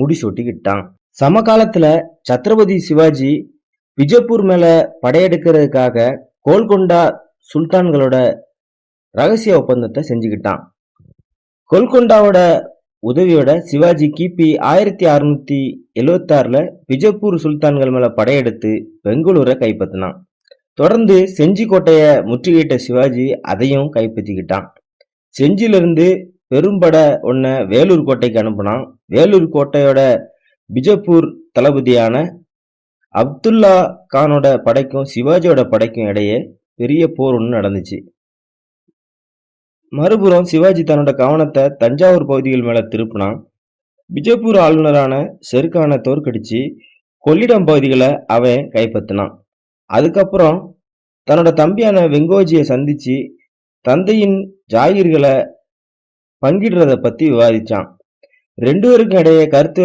முடிசூட்டிக்கிட்டான். சமகாலத்துல சத்ரபதி சிவாஜி விஜயப்பூர் மேல படையெடுக்கிறதுக்காக கோல்கொண்டா சுல்தான்களோட ரகசிய ஒப்பந்தத்தை செஞ்சுக்கிட்டான். கோல்கொண்டாவோட உதவியோட சிவாஜி கிபி ஆயிரத்தி அறுநூத்தி எழுவத்தாறுல விஜயப்பூர் சுல்தான்கள் மேல படையெடுத்து பெங்களூரை கைப்பற்றினான். தொடர்ந்து செஞ்சி முற்றுகையிட்ட சிவாஜி அதையும் கைப்பற்றிக்கிட்டான். செஞ்சிலிருந்து பெரும்பட ஒன்ன வேலூர் கோட்டைக்கு அனுப்புனான். வேலூர் கோட்டையோட பிஜப்பூர் தளபதியான அப்துல்லா கானோட படைக்கும் சிவாஜியோட படைக்கும் இடையே பெரிய போர் ஒன்று நடந்துச்சு. மறுபுறம் சிவாஜி தன்னோட கவனத்தை தஞ்சாவூர் பகுதிகள் மேல திருப்பினான். பிஜப்பூர் ஆளுநரான ஷெர்கானை தோற்கடிச்சு கொள்ளிடம் பகுதிகளை அவன் கைப்பற்றினான். அதுக்கப்புறம் தன்னோட தம்பியான வெங்கோஜியை சந்திச்சு தந்தையின் ஜாகிர்களை பங்கிடுறத பத்தி விவாதிச்சான். ரெண்டு பேருக்கும் இடையே கருத்து